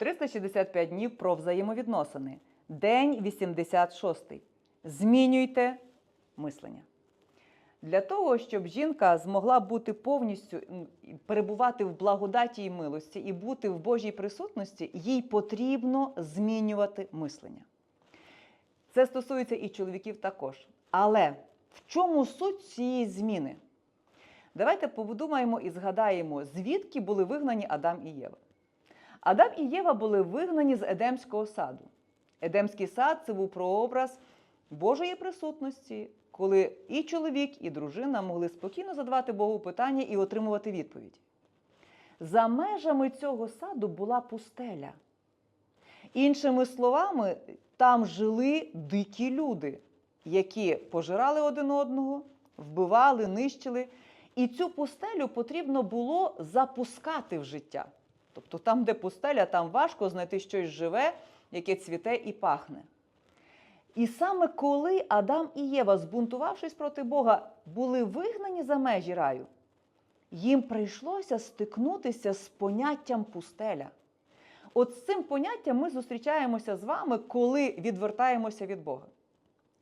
365 днів про взаємовідносини. День 86. Змінюйте мислення. Для того, щоб жінка змогла бути повністю перебувати в благодаті і милості і бути в Божій присутності, їй потрібно змінювати мислення. Це стосується і чоловіків також. Але в чому суть цієї зміни? Давайте подумаємо і згадаємо, звідки були вигнані Адам і Єва. Адам і Єва були вигнані з Едемського саду. Едемський сад це був прообраз Божої присутності, коли і чоловік, і дружина могли спокійно задавати Богу питання і отримувати відповідь. За межами цього саду була пустеля. Іншими словами, там жили дикі люди, які пожирали один одного, вбивали, нищили. І цю пустелю потрібно було запускати в життя. Тобто там, де пустеля, там важко знайти щось живе, яке цвіте і пахне. І саме коли Адам і Єва, збунтувавшись проти Бога, були вигнані за межі раю, їм прийшлося стикнутися з поняттям пустеля. От з цим поняттям ми зустрічаємося з вами, коли відвертаємося від Бога.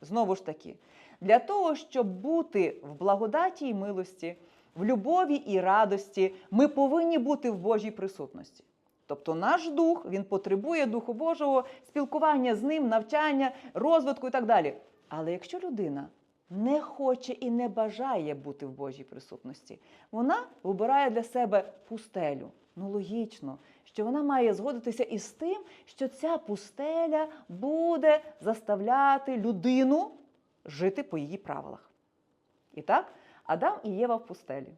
Знову ж таки, для того, щоб бути в благодаті і милості, в любові і радості, ми повинні бути в Божій присутності. Тобто наш дух він потребує Духу Божого, спілкування з ним, навчання, розвитку і так далі. Але якщо людина не хоче і не бажає бути в Божій присутності, вона вибирає для себе пустелю. Ну, логічно, що вона має згодитися із тим, що ця пустеля буде заставляти людину жити по її правилах. І так, Адам і Єва в пустелі.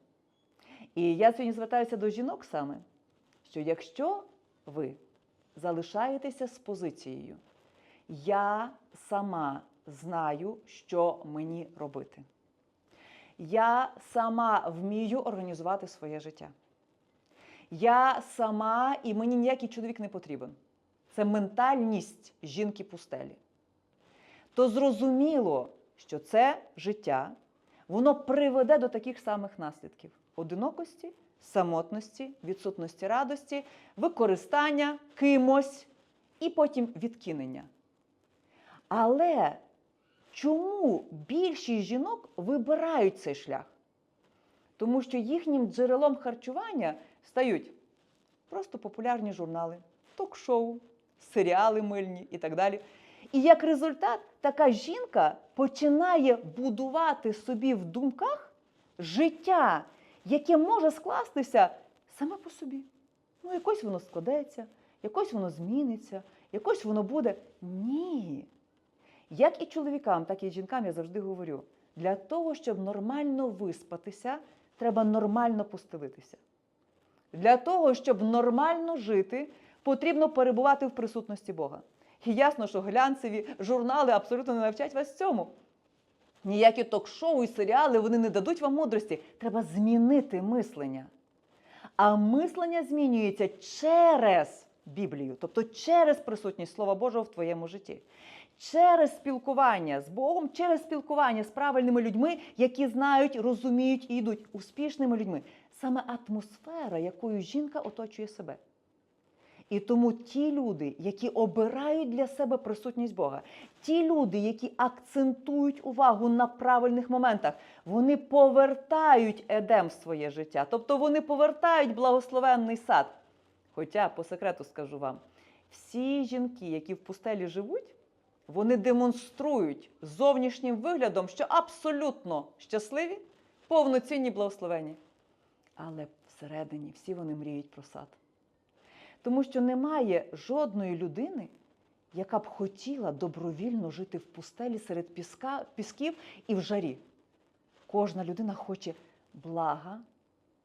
І я сьогодні звертаюся до жінок саме, що якщо ви залишаєтеся з позицією, я сама знаю, що мені робити. Я сама вмію організувати своє життя. Я сама і мені ніякий чоловік не потрібен. Це ментальність жінки пустелі. То зрозуміло, що це життя, воно приведе до таких самих наслідків: одинокості, самотності, відсутності радості, використання кимось і потім відкинення. Але чому більшість жінок вибирають цей шлях? Тому що їхнім джерелом харчування стають просто популярні журнали, ток-шоу, серіали мильні і так далі. І як результат, така жінка починає будувати собі в думках життя, яке може скластися саме по собі. Ну, якось воно складеться, якось воно зміниться, якось воно буде. Ні. Як і чоловікам, так і жінкам я завжди говорю: для того, щоб нормально виспатися, треба нормально постелитися. Для того, щоб нормально жити, потрібно перебувати в присутності Бога. І ясно, що глянцеві журнали абсолютно не навчать вас цьому. Ніякі ток-шоу і серіали вони не дадуть вам мудрості. Треба змінити мислення. А мислення змінюється через Біблію, тобто через присутність Слова Божого в твоєму житті, через спілкування з Богом, через спілкування з правильними людьми, які знають, розуміють і йдуть успішними людьми. Саме атмосфера, якою жінка оточує себе. І тому ті люди, які обирають для себе присутність Бога, ті люди, які акцентують увагу на правильних моментах, вони повертають едем в своє життя, тобто вони повертають благословенний сад. Хоча, по секрету скажу вам, всі жінки, які в пустелі живуть, вони демонструють зовнішнім виглядом, що абсолютно щасливі, повноцінні благословені. Але всередині всі вони мріють про сад. Тому що немає жодної людини, яка б хотіла добровільно жити в пустелі серед піска, пісків і в жарі. Кожна людина хоче блага,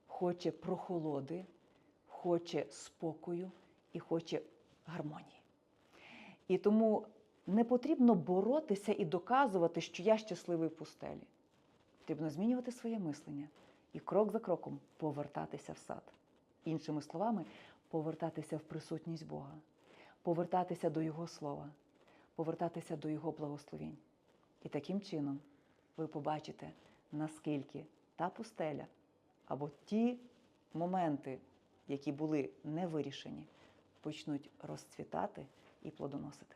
хоче прохолоди, хоче спокою і хоче гармонії. І тому не потрібно боротися і доказувати, що я щасливий в пустелі. Потрібно змінювати своє мислення і крок за кроком повертатися в сад. Іншими словами, повертатися в присутність Бога, повертатися до Його слова, повертатися до Його благословінь. І таким чином ви побачите, наскільки та пустеля або ті моменти, які були не вирішені, почнуть розцвітати і плодоносити.